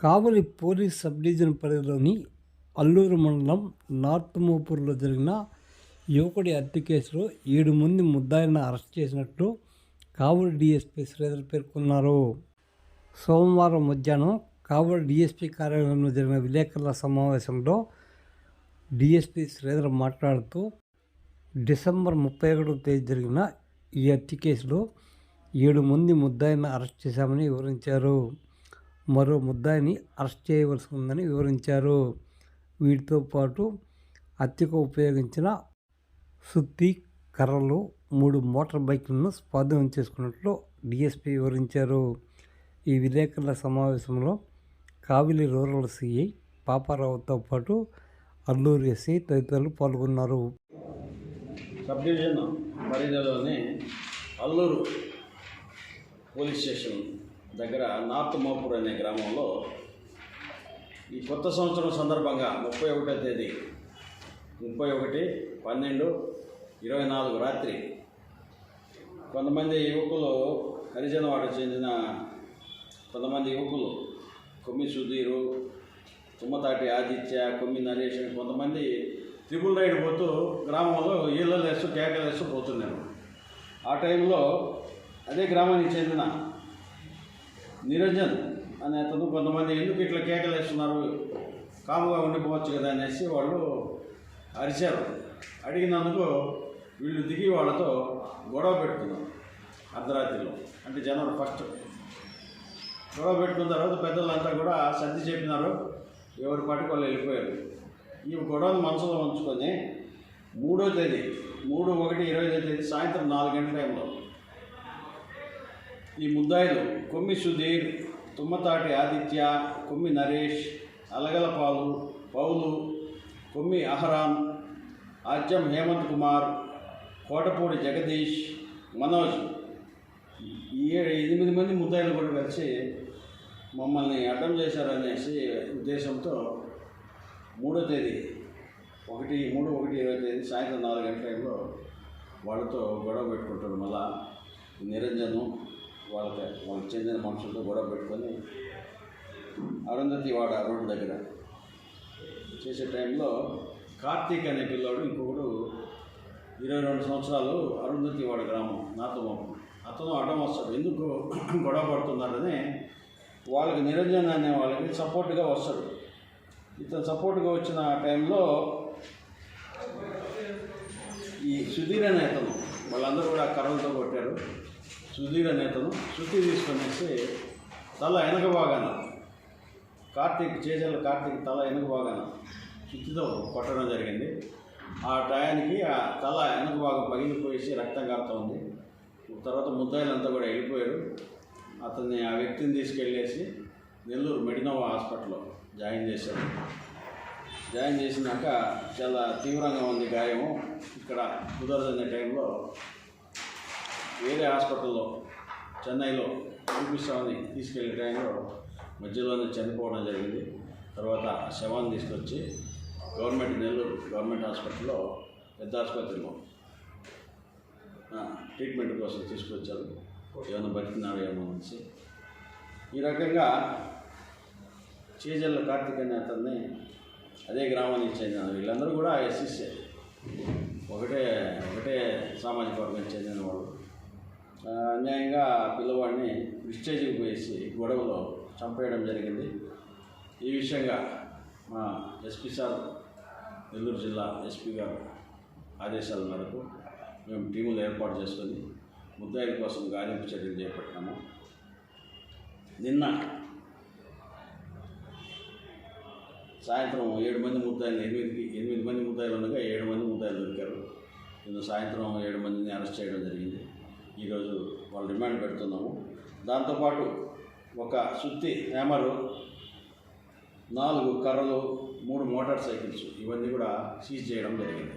కావలి police sub division పరిధిలోని అల్లూరు మండలం north మోపూర్లో జరిగిన యువకుడి హత్య కేసులో ఏడు మంది ముద్దాయిలను అరెస్ట్ చేసినట్లు కావలి డిఎస్పీ శ్రీధర్ పేర్కొన్నారు. సోమవారం మధ్యాహ్నం కావలి డిఎస్పీ కార్యాలయంలో జరిగిన విలేకరుల సమావేశంలో డిఎస్పీ శ్రీధర్ మాట్లాడుతూ డిసెంబర్ ముప్పై ఒకటో తేదీ జరిగిన ఈ హత్య కేసులో ఏడు మంది ముద్దాయిని అరెస్ట్ చేశామని వివరించారు. మరో ముద్దాయిని అరెస్ట్ చేయవలసి ఉందని వివరించారు. వీటితో పాటు హత్యకు ఉపయోగించిన సుత్తి కర్రలు మూడు మోటార్ బైక్లను స్వాధీనం చేసుకున్నట్లు డిఎస్పీ వివరించారు. ఈ విలేకరుల సమావేశంలో కావిలి రూరల్ సిఐ పాపారావుతో పాటు అల్లూరు ఎస్ఐ తదితరులు పాల్గొన్నారు. సబ్ డివిజన్ పరిధిలోని అల్లూరు పోలీస్ స్టేషన్ దగ్గర నార్త్ మోపూర్ అనే గ్రామంలో ఈ కొత్త సంవత్సరం సందర్భంగా ముప్పై ఒకటో తేదీ ముప్పై ఒకటి పన్నెండు ఇరవై నాలుగు రాత్రి కొంతమంది యువకులు హరిజనవాడకు చెందిన కొంతమంది యువకులు కొమ్మి సుధీరు తుమ్మతాటి ఆదిత్య కొమ్మి నరేష్ కొంతమంది త్రిపుల్ రైడ్ పోతూ గ్రామంలో ఈళ్ళలు వేస్తూ కేకలు వేస్తూ పోతున్నారు. ఆ టైంలో అదే గ్రామానికి చెందిన నిరంజన్ అనే అతను కొంతమంది ఎందుకు ఇట్లా కేకలు వేస్తున్నారు కాముగా ఉండిపోవచ్చు కదా అనేసి వాళ్ళు అరిచారు. అడిగినందుకు వీళ్ళు దిగి వాళ్ళతో గొడవ పెట్టుకున్నారు అర్ధరాత్రిలో. అంటే జనవరి ఫస్ట్. గొడవ పెట్టుకున్న తర్వాత పెద్దలంతా కూడా సర్ది చెప్పినారు. ఎవరి పాటికి వాళ్ళు వెళ్ళిపోయారు. ఈ గొడవను మనసులో ఉంచుకొని మూడో తేదీ మూడు ఒకటి ఇరవై తేదీ సాయంత్రం నాలుగు గంటల టైంలో ఈ ముద్దాయిలు కొమ్మి సుధీర్ తుమ్మతాటి ఆదిత్య కొమ్మి నరేష్ అలగలపాలు పౌలు కొమ్మి అహరాన్ ఆద్యం హేమంత్ కుమార్ కోటపూడి జగదీష్ మనోజ్. ఈ ఏడు ఎనిమిది మంది ముద్దాయిలు కూడా కలిసి మమ్మల్ని అడ్డం చేశారనేసి ఉద్దేశంతో మూడో తేదీ ఒకటి మూడు ఒకటి ఇరవై తేదీ సాయంత్రం నాలుగు గంటల టైంలో వాళ్ళతో గొడవ పెట్టుకుంటారు మళ్ళా. నిరంజను వాళ్ళకి వాళ్ళకి చెందిన మనుషులతో గొడవ పెట్టుకొని అరుంధతి వాడ రోడ్డు దగ్గర చేసే టైంలో కార్తీక్ అనే పిల్లాడు ఇంకొకడు ఇరవై రెండు సంవత్సరాలు అరుంధతి వాడ గ్రామం నాతో అతను అడ్డం వస్తాడు. ఎందుకు గొడవ పడుతున్నారని వాళ్ళకి నిరంజన్ అనే వాళ్ళకి సపోర్ట్గా వస్తాడు. ఇతను సపోర్ట్గా వచ్చిన టైంలో ఈ సుధీర్ అనే అతను వాళ్ళందరూ కూడా కర్రలతో కొట్టారు. సుధీర్ అనే అతను శుద్ధి తీసుకొనేసి తల వెనక భాగాన కార్తీక్ చేజల కార్తీక్ తల వెనక భాగాన శుద్ధితో కొట్టడం జరిగింది. ఆ టయానికి ఆ తల వెనక భాగం పగిలిపోయేసి రక్తం కారుతూ ఉంది. తర్వాత ముద్దాయిలంతా కూడా వెళ్ళిపోయారు. అతన్ని ఆ వ్యక్తిని తీసుకెళ్ళేసి నెల్లూరు మెడినోవా హాస్పిటల్లో జాయిన్ చేశారు. జాయిన్ చేసినాక చాలా తీవ్రంగా ఉంది గాయము. ఇక్కడ కుదరదనే టైంలో వేరే హాస్పిటల్లో చెన్నైలో చూపిస్తామని తీసుకెళ్ళే టైంలో మధ్యలోనే చనిపోవడం జరిగింది. తర్వాత శవాన్ని తీసుకొచ్చి గవర్నమెంట్ నెల్లూరు గవర్నమెంట్ హాస్పిటల్లో పెద్ద ఆసుపత్రిలో ట్రీట్మెంట్ కోసం తీసుకొచ్చారు. ఏమైనా బతికినాడు ఏమో అనేసి. ఈ రకంగా చేజల్ల కార్తీక్ అనే అతన్ని అదే గ్రామానికి చెందిన వీళ్ళందరూ కూడా ఎస్ఎస్ఏ ఒకటే ఒకటే సామాజిక వర్గానికి చెందిన వాళ్ళు. అన్యాయంగా పిల్లవాడిని విస్టేజ్కి పోయేసి గొడవలో చంపేయడం జరిగింది. ఈ విషయంగా మా ఎస్పీ సార్ నెల్లూరు జిల్లా ఎస్పీ గారు ఆదేశాల మేరకు మేము టీములు ఏర్పాటు చేసుకొని ముద్దాయిల కోసం గాలింపు చర్యలు చేపట్టినాము నిన్న సాయంత్రం ఏడు మంది ముద్దాయిలు ఎనిమిదికి ఎనిమిది మంది ముద్దాయిలు ఉండగా ఏడు మంది ముద్దాయిలు దొరికారు. నిన్న సాయంత్రం ఏడు మందిని అరెస్ట్ చేయడం జరిగింది. ఈరోజు వాళ్ళు రిమాండ్ పెడుతున్నాము. దాంతోపాటు ఒక సుత్తి హ్యామరు నాలుగు కర్రలు మూడు మోటార్ సైకిల్స్ ఇవన్నీ కూడా సీజ్ చేయడం జరిగింది.